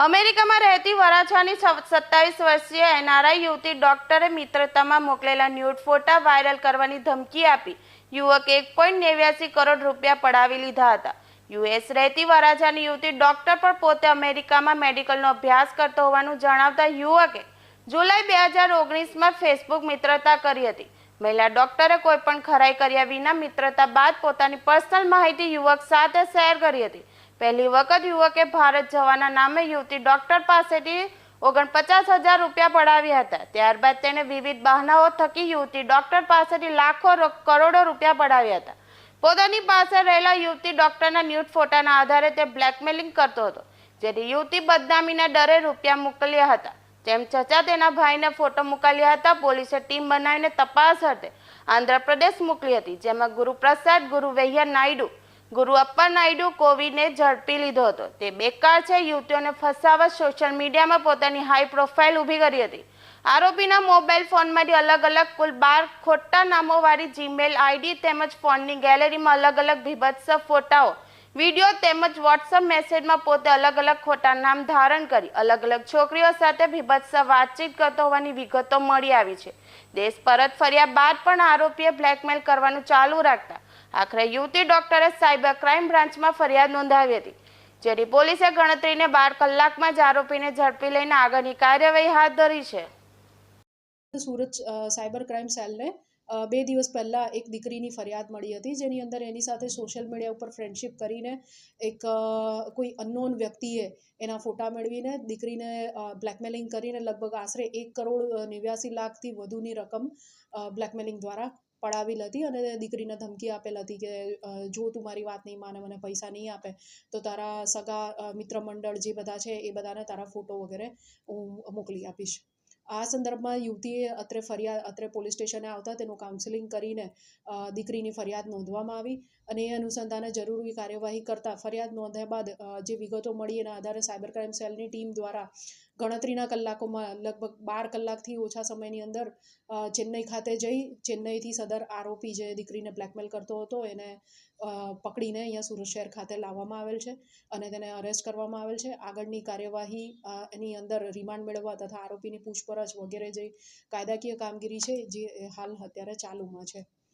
અમેરિકામાં રહેતી વરાછાની સત્તાવીસ વર્ષીય એનઆરઆઈ યુવતી ડોક્ટરે મિત્રતામાં મોકલેલા ન્યૂડ ફોટા વાયરલ કરવાની ધમકી આપી. યુવકે એક પોઈન્ટ નેવ્યાસી કરોડ રૂપિયા પડાવી લીધા હતા. યુએસ રહેતી વરાછાની યુવતી ડોક્ટર પણ પોતે અમેરિકામાં મેડિકલનો અભ્યાસ કરતો હોવાનું જણાવતા યુવકે જુલાઈ બે હજાર ઓગણીસમાં ફેસબુક મિત્રતા કરી હતી. મહિલા ડોક્ટરે કોઈ પણ ખરાઈ કર્યા વિના મિત્રતા બાદ પોતાની પર્સનલ માહિતી યુવક સાથે શેર કરી હતી. પહેલી વખત યુવકે ભારત જવાના નામે યુવતી ડોક્ટર પાસેથી ઓગણપચાસ હજાર રૂપિયા પડાવ્યા હતા. ત્યારબાદ તેને વિવિધ બહાનાઓ થકી યુવતી ડોક્ટર પાસેથી લાખો કરોડો રૂપિયા પડાવ્યા હતા. પોતાની પાસે રહેલા યુવતી ડોક્ટરના ન્યૂડ ફોટાના આધારે તે બ્લેકમેલિંગ કરતો હતો, જેથી યુવતી બદનામીના ડરે રૂપિયા મોકલ્યા હતા. તેમ છતાં તેના ભાઈને ફોટો મોકલ્યા હતા, પોલીસે ટીમ બનાવીને તપાસ અર્થે આંધ્રપ્રદેશ મોકલી હતી, જેમાં ગુરુપ્રસાદ, ગુરુ વૈયા નાયડુ ગુરુ અપ્પા નાયડુ કોવિડને ઝડપી લીધો હતો. તે બેકાર છે, યુવતીઓને ફસાવવા સોશિયલ મીડિયામાં પોતાની હાઈ પ્રોફાઇલ ઊભી કરી હતી. આરોપીના મોબાઈલ ફોનમાંથી અલગ અલગ કુલ બાર ખોટા નામોવાળી જીમેલ આઈડી તેમજ ફોનની ગેલેરીમાં અલગ અલગ બીભત્સ ફોટાઓ વીડિયો તેમજ વોટ્સઅપ મેસેજમાં પોતે અલગ અલગ ખોટા નામ ધારણ કરી, અલગ અલગ છોકરીઓ સાથે બીભત્સ વાતચીત કરતો હોવાની વિગતો મળી આવી છે. દેશ પરત ફર્યા બાદ પણ આરોપીએ બ્લેકમેલ કરવાનું ચાલુ રાખતા આખરે યુવતી ડોક્ટરે સાયબર ક્રાઇમ બ્રાન્ચમાં ફરિયાદ નોંધાવી હતી, જેથી પોલીસે ગણતરીને બાર કલાકમાં જ આરોપીને ઝડપી લઈને આગળની કાર્યવાહી હાથ ધરી છે. સુરત સાયબર ક્રાઇમ સેલને બે દિવસ પહેલાં એક દીકરીની ફરિયાદ મળી હતી, જેની અંદર એની સાથે સોશિયલ મીડિયા ઉપર ફ્રેન્ડશિપ કરીને એક કોઈ અનનોન વ્યક્તિએ એના ફોટા મેળવીને દીકરીને બ્લેકમેલિંગ કરીને લગભગ આશરે એક કરોડ નેવ્યાસી લાખથી વધુની રકમ બ્લેકમેલિંગ દ્વારા પડાવેલ હતી અને દીકરીને ધમકી આપેલ હતી કે જો તું મારી વાત નહીં માને, મને પૈસા નહીં આપે, તો તારા સગા મિત્ર મંડળ જે બધા છે એ બધાને તારા ફોટો વગેરે હું મોકલી આપીશ. આ સંદર્ભમાં યુવતીએ અત્રે ફરિયાદ અત્રે પોલીસ સ્ટેશને આવતા તેનું કાઉન્સેલિંગ કરીને દીકરીની ફરિયાદ નોંધવામાં આવી અને એ અનુસંધાને જરૂરી કાર્યવાહી કરતા ફરિયાદ નોંધ્યા બાદ જે વિગતો મળી એના આધારે સાયબર ક્રાઇમ સેલની ટીમ દ્વારા ગણતરીના કલાકોમાં લગભગ બાર કલાકથી ઓછા સમયની અંદર ચેન્નઈ ખાતે જઈ ચેન્નઈથી સદર આરોપી જે દીકરીને બ્લેકમેલ કરતો હતો એને પકડીને અહીંયા સુરત શહેર ખાતે લાવવામાં આવેલ છે અને તેને અરેસ્ટ કરવામાં આવેલ છે. આગળની કાર્યવાહી એની અંદર રિમાન્ડ મેળવવા તથા આરોપીની પૂછપરછ વગેરે જે કાયદાકીય કામગીરી છે, જે હાલ અત્યારે ચાલુમાં છે.